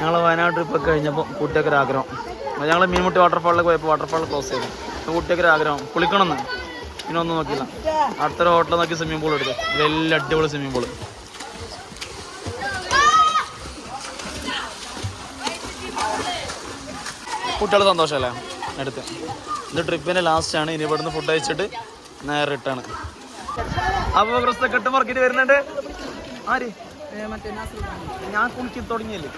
ഞങ്ങൾ വയനാട് ട്രിപ്പ് കഴിഞ്ഞപ്പോൾ കുട്ടിയൊക്കെ ഒരു ആഗ്രഹം. ഞങ്ങൾ മീൻമുട്ടി വാട്ടർഫാളിലേക്ക് പോയപ്പോൾ വാട്ടർഫാൾ ക്ലോസ് ചെയ്തു. കുട്ടിയൊക്കെ ഒരു ആഗ്രഹം. കുളിക്കണമെന്ന് പിന്നെ ഒന്നും നോക്കില്ല അടുത്തൊരു ഹോട്ടൽ നോക്കി സ്വിമ്മിംഗ് പൂൾ എടുത്തു. വലിയ അടിപൊളി സ്വിമ്മിംഗ് പൂൾ കുട്ടികൾ സന്തോഷമല്ലേ അടുത്ത് ഇത് ട്രിപ്പിന്റെ ലാസ്റ്റാണ് ഇനി ഇവിടുന്ന് ഫുഡ് അയച്ചിട്ട് നേരെ റിട്ടേൺ അപ്പോൾ ക്രിസ്ത കെട്ട് വരുന്നുണ്ട്. ആര്? ഞാൻ കുളിച്ചു തുടങ്ങിയല്ലേ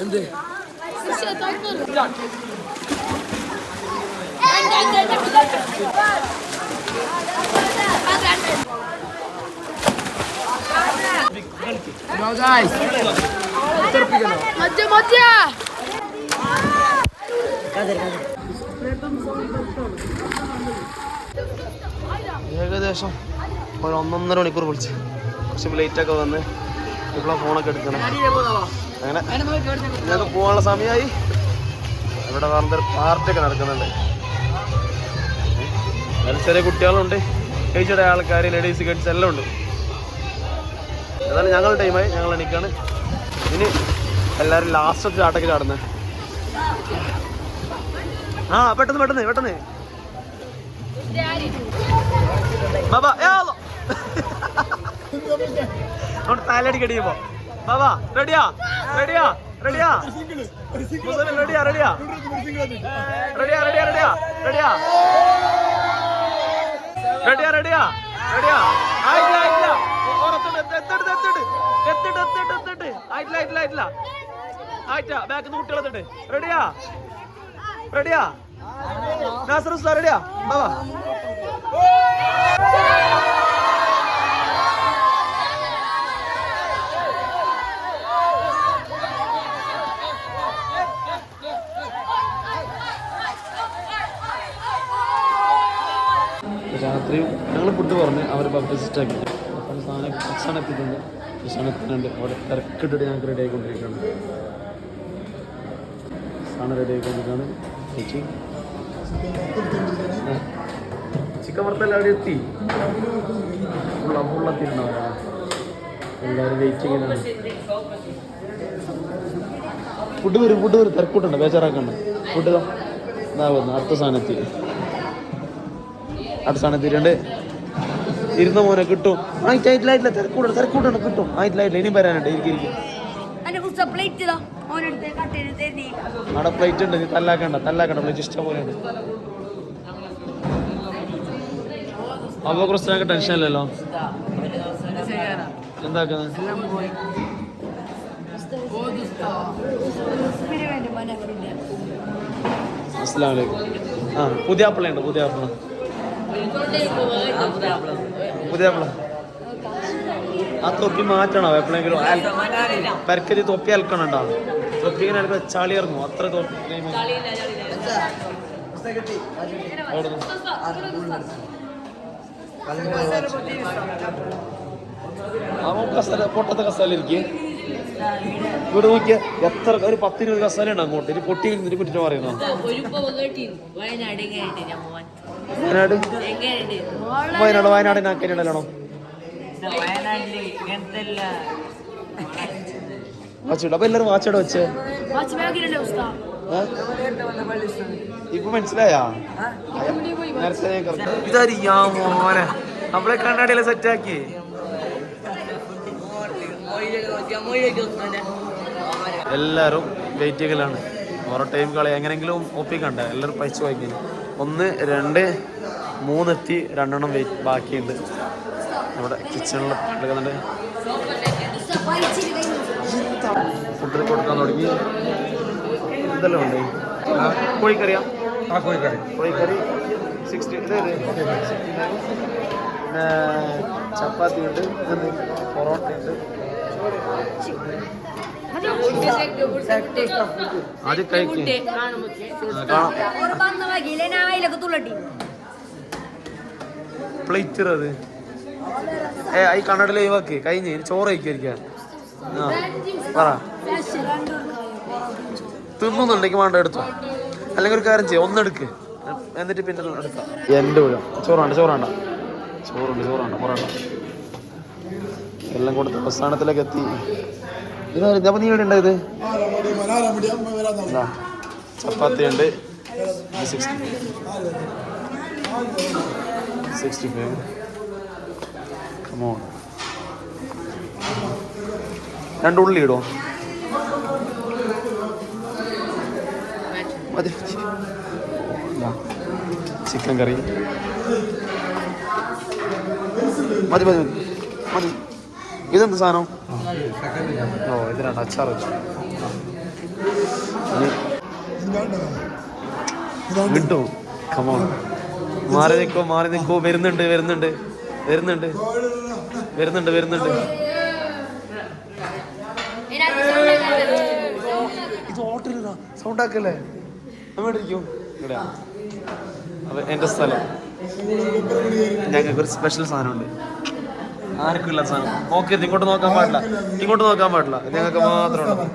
എന്ത് Thank you. ഏകദേശം ഒരു ഒന്നൊന്നര മണിക്കൂർ വിളിച്ച്. കുറച്ച് ലേറ്റൊക്കെ വന്ന് ഇപ്പോഴാണ് ഫോണൊക്കെ എടുക്കണം. അങ്ങനെ. ഞങ്ങൾക്ക് പോകാനുള്ള സമയമായി ഇവിടെ വേറെ പാർട്ടിയൊക്കെ നടക്കുന്നുണ്ട്. അതിൽ ചെറിയ കുട്ടികളുണ്ട്. ഏജിയുടെ ആൾക്കാർ ലേഡീസ് കിഡ്സ് എല്ലാം ഉണ്ട്. എന്നാലും ഞങ്ങളുടെ ടൈമായി ഞങ്ങൾ എണീക്കാണ്. ഇനി എല്ലാവരും ലാസ്റ്റ് ചാട്ടൊക്കെ ചാടുന്നത് ആ പെട്ടെന്ന് പെട്ടെന്ന് പെട്ടെന്ന്. ബാബാ. അവിടെ തലടി കടിയുമ്പോ ബാബാ റെഡിയാ റെഡിയാ റെഡിയാ റെഡിയാ റെഡിയാ റെഡിയാ റെഡിയാ റെഡിയാ റെഡിയാ റെഡിയാ റെഡിയാ റെഡിയാ. ആയില്ല ആയില്ല എത്തിട്ട് എത്തിട്ട് എത്തിട്ട് എത്തിട്ട് എത്തിട്ട് ആയിട്ടില്ല ആയിട്ടില്ല ആയിട്ടില്ല. ആയിട്ടാ ബാക്കിൽ നിന്ന് കുട്ടികളെ എത്തിട്ട് റെഡിയാ? റെഡിയാ? നാസർ റെഡിയാ? ബാബാ പറഞ്ഞ് അവർ ബഫറ്റ് സിസ്റ്റം ആക്കി. അപ്പം സാധനം ഭക്ഷണം എത്തിയിട്ടുണ്ട് അവിടെ തിരക്കിട്ടിട്ട് ഞങ്ങൾക്ക് റെഡി ആയിക്കൊണ്ടിരിക്കുകയാണ്. സാധനം റെഡി ആയിക്കൊണ്ടിരിക്കുകയാണ്. ചേച്ചി. ചിക്കൻ വറുത്തല്ല അവിടെ എത്തി? എല്ലാവരും വെയിറ്റ് ചെയ്യുന്നുണ്ട് ഫുഡ് വരും ഫുഡ് വരും. തിരക്കൂട്ടുണ്ട് ബേജാറാക്കണ്ട. ഫുഡ് ഇതാ. വന്നു അടുത്ത സാധനത്തിൽ അടുത്ത സാധനം എത്തിയിട്ടുണ്ട്. ഇരുന്ന മോനെ കിട്ടും. ആയിട്ട് ആയിട്ടില്ല ആയിട്ടില്ല തിരക്കൂടണം കിട്ടും. ആയിട്ടില്ല ആയിട്ടില്ല ഇനിയും വരാനുണ്ട് ഇരിക്കും അവിടെ പ്ലേറ്റ് ഉണ്ട് നീ തല്ലാക്കണ്ട തല്ലാക്കണ്ട പ്ലേറ്റ് ഇഷ്ടം പോലെ ഉണ്ട്. അപ്പൊ കുറച്ച് ടെൻഷൻ ഇല്ലല്ലോ. എന്താക്കുന്നത് അലൈക്കും. ആ പുതിയ ആപ്പിളുണ്ട് പുതിയ ആപ്പിള ആ തൊപ്പി മാറ്റണോ എപ്പോഴെങ്കിലും പരക്കരി തൊപ്പി അൽക്കണുണ്ടോ തൊപ്പി ഇങ്ങനെ അലക്കുക ചളി ഇറങ്ങും അത്ര തൊപ്പി പൊട്ടത്തെ കസാലിരിക്കേ ഇവിടെ നോക്കിയ എത്ര ഒരു പത്തിരുപത് കസാലുണ്ട് അങ്ങോട്ട്. ഇനി പൊട്ടി കുറ്റിട്ട് പറയുന്നു? വയനാട്? വയനാട് വയനാട് നാക്കേനടലാണോ വാച്ചിട. അപ്പൊ എല്ലാരും വാച്ചിട വെച്ച്. ഇപ്പൊ മനസ്സിലായാ? ഇതറിയാ മോനെ. നമ്മളെ കണ്ണാടിയിലെ സെറ്റാക്കി എല്ലാരും വെയിറ്റ് ചെയ്യലാണ്. ഓരോ ടൈം കളി എങ്ങനെങ്കിലും ഒപ്പിക്കണ്ട? എല്ലാരും പൈസ വായിക്കുന്നു ഒന്ന് രണ്ട് മൂന്നെത്തി രണ്ടെണ്ണം വെയിറ്റ് ബാക്കിയുണ്ട്. നമ്മുടെ കിച്ചണിൽ എടുക്കുന്നുണ്ട് ഫുഡിൽ കൊടുക്കാൻ തുടങ്ങി. ഇതെല്ലാം ഉണ്ട്? കോഴിക്കറിയാ. ആ കോഴിക്കറി. കോഴിക്കറി സിക്സ്റ്റി ഇത് പിന്നെ ചപ്പാത്തി ഉണ്ട് പൊറോട്ട ഉണ്ട് ആദ്യം കഴിക്കും. കാണാം വന്ന വകയിലെ ഞാൻ അതിലൊക്കെ തുള്ളട്ടി പ്ലേറ്റ് അത് ഏ ഈ കണ്ണടയിൽ ഇവക്ക് കഴിഞ്ഞ് ചോറ് കഴിക്കായിരിക്കാം പറ. തിന്നുന്നുണ്ടെങ്കിൽ വേണ്ട എടുത്തോ. അല്ലെങ്കിൽ ഒരു കാര്യം ചെയ്യാം ഒന്നെടുക്ക് എന്നിട്ട് പിന്നെ എടുക്കാം എന്റെ വീഴ ചോറാണ്ട ചോറാണ്ട ചോറുണ്ട് ചോറാണ്ട പൊറാണ്ട എല്ലാം കൊടുത്ത് പ്രസ്ഥാനത്തിലേക്ക് എത്തി. ഇതാ നീ ഇതാ, ചപ്പാത്തി ഉണ്ട് സിക്സ്റ്റി ഫൈവ് കമോൺ രണ്ട് ഉള്ളി ഇടോ മതി. ചിക്കൻ കറി. മതി മതി മതി. മതി. ഇതെന്ത് സാധനം? ഓ ഇതിനാണ് അച്ചാർ കിട്ടും. കമോൺ മാറി നിൽക്കോ മാറി നിൽക്കോ വരുന്നുണ്ട് വരുന്നുണ്ട്. വരുന്നുണ്ട്. വരുന്നുണ്ട് വരുന്നുണ്ട്. ഇത് ഹോട്ടലിലാ. സൗണ്ട് ആക്കല്ലേ? എവിടെ ഇരിക്കും? അപ്പൊ എന്റെ സ്ഥലം. ഞങ്ങൾക്ക് ഒരു സ്പെഷ്യൽ സാധനമുണ്ട്. ആർക്കും ഇല്ല സാധനം നോക്കിയത് ഇങ്ങോട്ട് നോക്കാൻ പാടില്ല. ഇങ്ങോട്ട് നോക്കാൻ പാടില്ല. ഞങ്ങൾക്ക് മാത്രമേ മാത്രമാണ്